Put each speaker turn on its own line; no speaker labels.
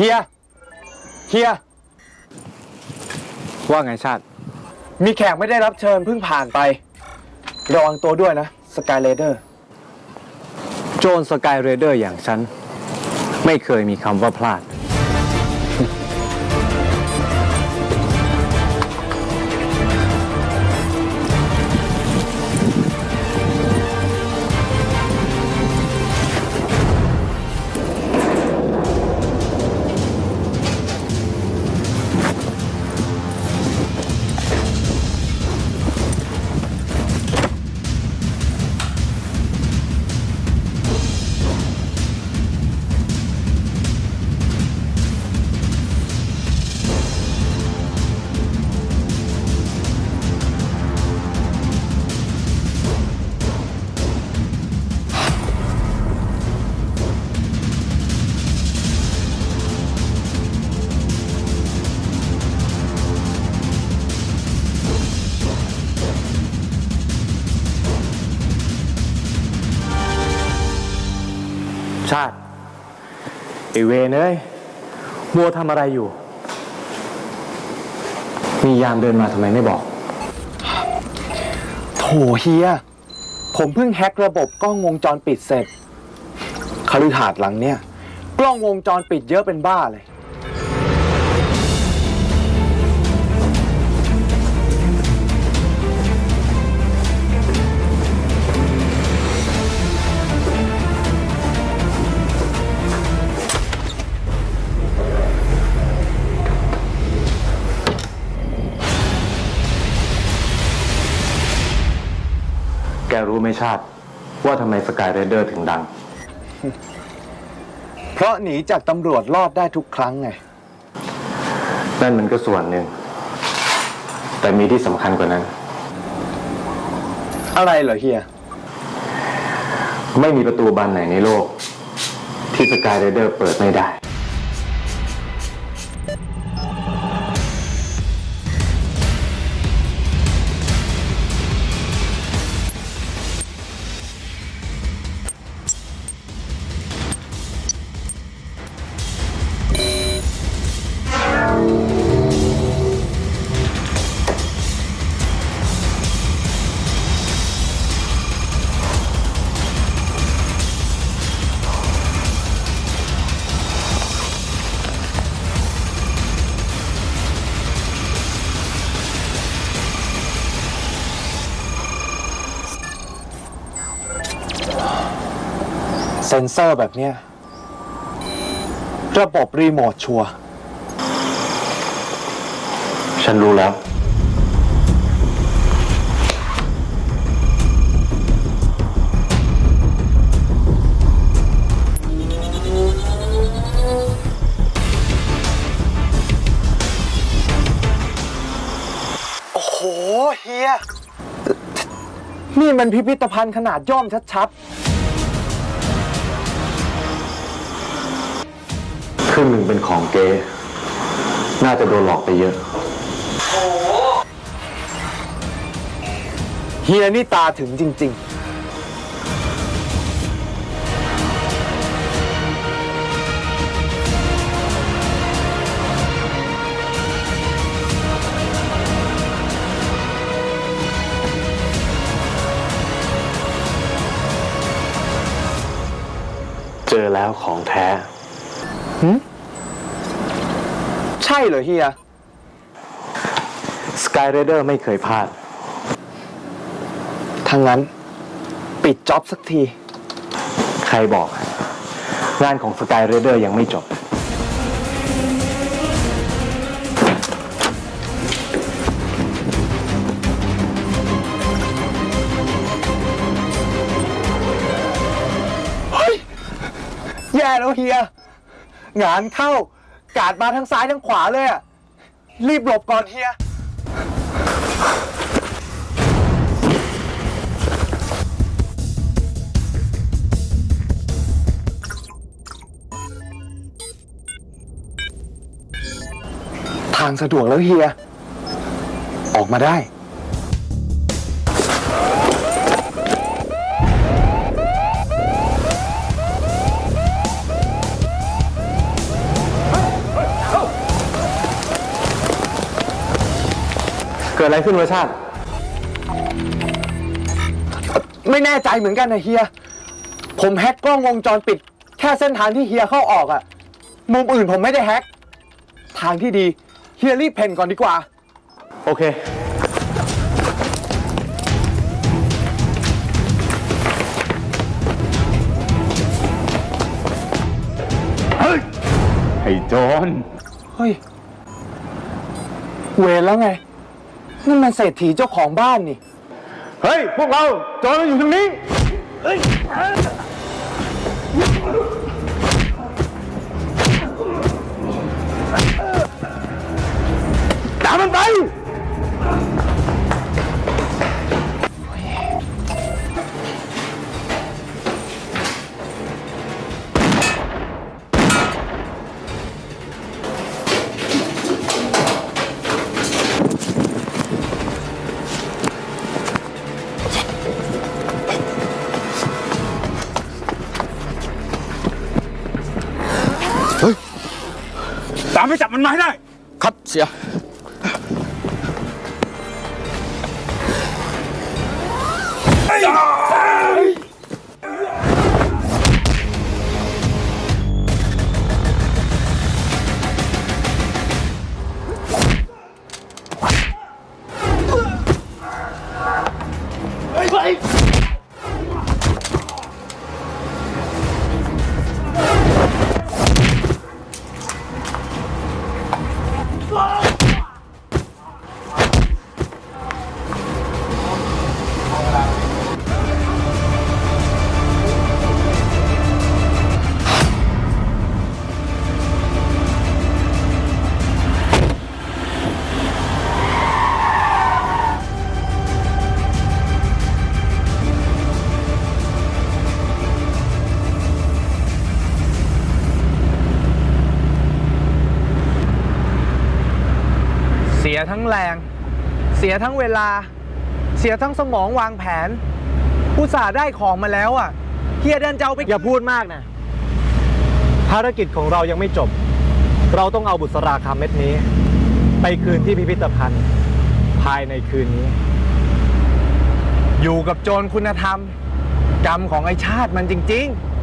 เฮีย เฮีย
ว่าไงชาติ
มีแขกไม่ได้รับเชิญเพิ่งผ่านไประวังตัวด้วยนะ สกายเลเดอร์
โจนสกายเรเดอร์อย่างฉัน ไม่เคยมีคำว่าพลาด ชาติไอเวเนยมัวทำอะไรอยู่ มียามเดินมาทำไมไม่บอก
โถเฮีย ผมเพิ่งแฮ็กระบบกล้องวงจรปิดเสร็จคฤหาสน์หลังเนี่ย กล้องวงจรปิดเยอะเป็นบ้าเลย
แกรู้ไหมชาติ ว่าทำไมสกายเรเดอร์ถึงดัง
เพราะหนีจากตำรวจรอดได้ทุกครั้งไง
นั่นมันก็ส่วนหนึ่ง แต่มีที่สำคัญกว่านั้น
อะไรเหรอเฮีย
ไม่มีประตูบานไหนในโลก ที่สกายเรเดอร์เปิดไม่ได้
เซนเซอร์แบบเนี้ยระบบรีโมทชัวร์
ฉันรู้แล้ว
โอ้โห เฮีย นี่มันพิพิธภัณฑ์ขนาดย่อมชัด
ค รึ่งหนึ่งเป็นของเก๊น่าจะโดนหลอกไปเยอะ
ๆเฮียนี่ตาถึงจริง
เจอแล้วของแท้
ๆใช่เหรอเฮีย
สกายเรเดอร์ไม่เคยพลาด
ทางนั้นปิดจ็อบสักที
ใครบอก งานของสกายเรเดอร์ยังไม่จบ
แย่แล้วเฮีย งานเข้ากาดมาทั้งซ้ายทั้งขวาเลยอะรีบหลบก่อนเฮีย ทางสะดวกแล้วเฮีย ออกมาได้
ดอะไรขึ้นวะชาติ
ไม่แน่ใจเหมือนกันนะเฮีย ผมแฮ็กกล้องวงจรปิด แค่เส้นทางที่เฮียเข้าออกอะมุมอื่นผมไม่ได้แฮ็ก ทางที่ดี เฮียรีบเพ่นก่อนดีกว่า
โอเคเฮ้ยไอ้โจร
เฮ้ย เวรแล้วไง นั่นมันเศรษฐีเจ้าของบ้านนี่
เฮ้ย พวกเราโจรมันอยู่ตรงนี้ต
ตามไปจับมันมาให้ได้
ครับเสีย
เสี ยทั้งแรง เสียทั้งเวลา เสียทั้งสมองวางแผนผู้สาห์ได้ของมาแล้วอะเฮียเดินจะเอาไป
อย่าพูดมากนะ ภารกิจของเรายังไม่จบ เราต้องเอาบุษราคำเม็ดนี้ ไปคืนที่พิพิธภัณฑ์ ภายในคืนนี้
อยู่กับโจรคุณธรรม กรรมของไอชาติมันจริง ๆ